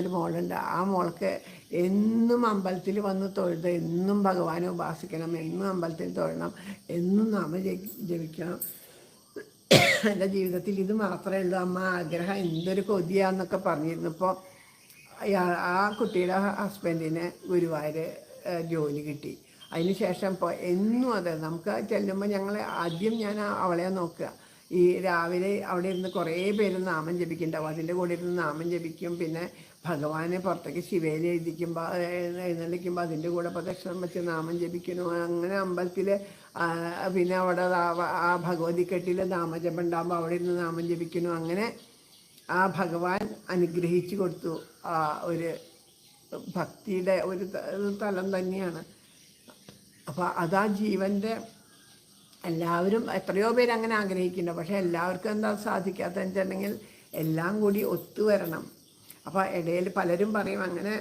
ഒരു മോളുണ്ട്. ആ മോൾക്ക് എന്നും അമ്പലത്തിൽ വന്ന് തൊഴുത് എന്നും ഭഗവാനെ ഉപാസിക്കണം എന്നും അമ്പലത്തിൽ തൊഴണം എന്നും നാമ ജപി- ജപിക്കണം. എന്റെ ജീവിതത്തിൽ ഇത് മാത്രമേ ഉള്ളൂ. അമ്മ ആഗ്രഹം എന്തൊരു കൊതിയാന്നൊക്കെ പറഞ്ഞിരുന്നു. ഇപ്പോൾ ആ കുട്ടിയുടെ ഹസ്ബൻഡിന് ഗുരുവായൂർ ജോലി കിട്ടി. അതിന് ശേഷം ഇപ്പോൾ എന്നും അതെ നമുക്ക് ചെല്ലുമ്പോൾ ഞങ്ങൾ ആദ്യം ഞാൻ അവളെ നോക്കുക. ഈ രാവിലെ അവിടെ ഇരുന്ന് കുറേ പേര് നാമം ജപിക്കുന്നുണ്ടാവും. അതിന്റെ കൂടെ ഇരുന്ന് നാമം ജപിക്കും. പിന്നെ ഭഗവാനെ പുറത്തേക്ക് ശിവയിൽ എഴുതിക്കുമ്പോൾ എഴുന്നള്ളിക്കുമ്പോൾ അതിന്റെ കൂടെ പ്രദക്ഷിണം വെച്ച് നാമം ജപിക്കുന്നു. അങ്ങനെ അമ്പലത്തിൽ പിന്നെ അവിടെ ആ- ഭഗവതിക്കെട്ടിൽ ഭഗവതി കെട്ടിൽ നാമജപം ഉണ്ടാകുമ്പോൾ അവിടെ ഇരുന്ന് നാമം ജപിക്കുന്നു. അങ്ങനെ ആ ഭഗവാൻ അനുഗ്രഹിച്ചു കൊടുത്തു. ആ ഒരു ഭക്തിയുടെ ഒരു തലം തന്നെയാണ്. അപ്പോൾ അതാ ജീവന്റെ എല്ലാവരും എത്രയോ പേര് അങ്ങനെ ആഗ്രഹിക്കുന്നുണ്ട്. പക്ഷേ എല്ലാവർക്കും എന്താ സാധിക്കാത്തതെന്ന് വെച്ചിട്ടുണ്ടെങ്കിൽ എല്ലാം കൂടി ഒത്തുവരണം. അപ്പോൾ ഇടയിൽ പലരും പറയും അങ്ങനെ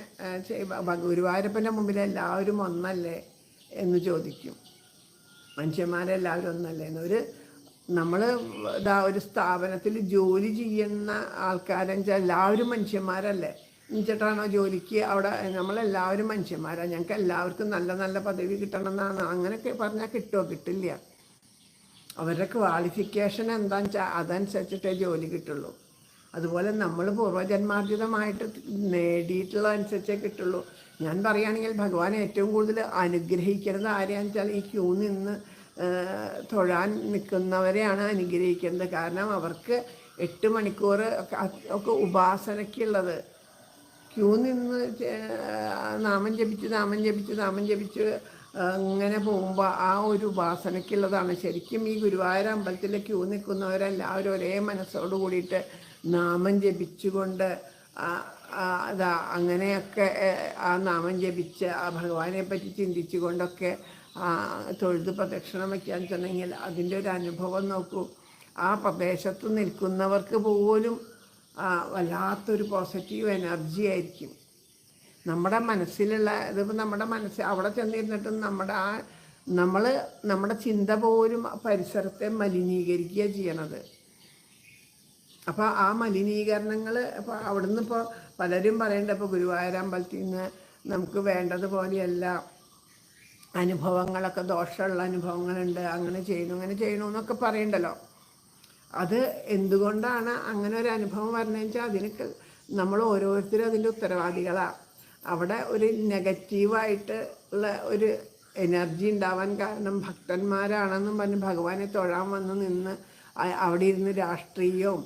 ഗുരുവായൂരപ്പന്റെ മുമ്പിൽ എല്ലാവരും ഒന്നല്ലേ? എന്ന് ചോദിക്കും. മനുഷ്യന്മാരെല്ലാവരും ഒന്നല്ലേ? എന്ന് ഒരു നമ്മൾ ഇതാ ഒരു സ്ഥാപനത്തിൽ ജോലി ചെയ്യുന്ന ആൾക്കാരെന്ന് വെച്ചാൽ എല്ലാവരും മനുഷ്യന്മാരല്ലേ? എന്നിട്ടാണോ ജോലിക്ക് അവിടെ നമ്മളെല്ലാവരും മനുഷ്യന്മാരാണ് ഞങ്ങൾക്ക് എല്ലാവർക്കും നല്ല നല്ല പദവി കിട്ടണം എന്നാണ്. അങ്ങനെയൊക്കെ പറഞ്ഞാൽ കിട്ടുമോ കിട്ടില്ല. അവരുടെ ക്വാളിഫിക്കേഷൻ എന്താണെന്ന് വെച്ചാൽ അതനുസരിച്ചിട്ടേ ജോലി കിട്ടുള്ളൂ. അതുപോലെ നമ്മൾ പൂർവജന്മാർജിതമായിട്ട് നേടിയിട്ടുള്ള അനുസരിച്ചേ കിട്ടുള്ളൂ. ഞാൻ പറയുകയാണെങ്കിൽ ഭഗവാൻ ഏറ്റവും കൂടുതൽ അനുഗ്രഹിക്കുന്നത് ആരെയാണെന്ന് വെച്ചാൽ ഈ ക്യൂ നിന്ന് തൊഴാൻ നിൽക്കുന്നവരെയാണ് അനുഗ്രഹിക്കുന്നത് കാരണം അവർക്ക് എട്ട് മണിക്കൂർ ഒക്കെ ഉപാസനയ്ക്കുള്ളത് ക്യൂ നിന്ന് നാമം ജപിച്ച് നാമം ജപിച്ച് നാമം ജപിച്ച് അങ്ങനെ പോകുമ്പോൾ ആ ഒരു ഉപാസനയ്ക്കുള്ളതാണ്. ശരിക്കും ഈ ഗുരുവായൂർ അമ്പലത്തിൽ ക്യൂ നിൽക്കുന്നവരെല്ലാവരും ഒരേ മനസ്സോട് കൂടിയിട്ട് നാമം ജപിച്ചുകൊണ്ട് അതാ അങ്ങനെയൊക്കെ ആ നാമം ജപിച്ച് ആ ഭഗവാനെ പറ്റി ചിന്തിച്ചുകൊണ്ടൊക്കെ ആ തൊഴുത് പ്രദക്ഷിണം വയ്ക്കാൻ ചെന്നെങ്കിൽ അതിന്റെ ഒരു അനുഭവം നോക്കൂ. ആ പ്രദേശത്ത് നിൽക്കുന്നവർക്ക് പോലും വല്ലാത്തൊരു പോസിറ്റീവ് എനർജി ആയിരിക്കും. നമ്മുടെ മനസ്സിലുള്ള ഇതിപ്പോൾ നമ്മുടെ മനസ്സ് അവിടെ ചെന്നിരുന്നിട്ടും നമ്മുടെ ആ നമ്മൾ നമ്മുടെ ചിന്ത പോലും പരിസരത്തെ മലിനീകരിക്കുക ചെയ്യണത്. അപ്പോൾ ആ മലിനീകരണങ്ങൾ അപ്പോൾ അവിടുന്ന് ഇപ്പോൾ പലരും പറയേണ്ട ഇപ്പോൾ ഗുരുവായൂർ അമ്പലത്തിൽ നിന്ന് നമുക്ക് വേണ്ടതുപോലെയല്ല അനുഭവങ്ങളൊക്കെ ദോഷമുള്ള അനുഭവങ്ങളുണ്ട് അങ്ങനെ ചെയ്യണു അങ്ങനെ ചെയ്യണു എന്നൊക്കെ പറയണ്ടല്ലോ. അത് എന്തുകൊണ്ടാണ് അങ്ങനെ ഒരു അനുഭവം വരണമെന്ന് വെച്ചാൽ അതിനൊക്കെ നമ്മൾ ഓരോരുത്തരും അതിന്റെ ഉത്തരവാദികളാണ് അവിടെ ഒരു നെഗറ്റീവായിട്ട് ഉള്ള ഒരു എനർജി ഉണ്ടാവാൻ കാരണം ഭക്തന്മാരാണെന്നും പറഞ്ഞ് ഭഗവാനെ തൊഴാൻ വന്ന് നിന്ന് അവിടെ ഇരുന്ന് രാഷ്ട്രീയവും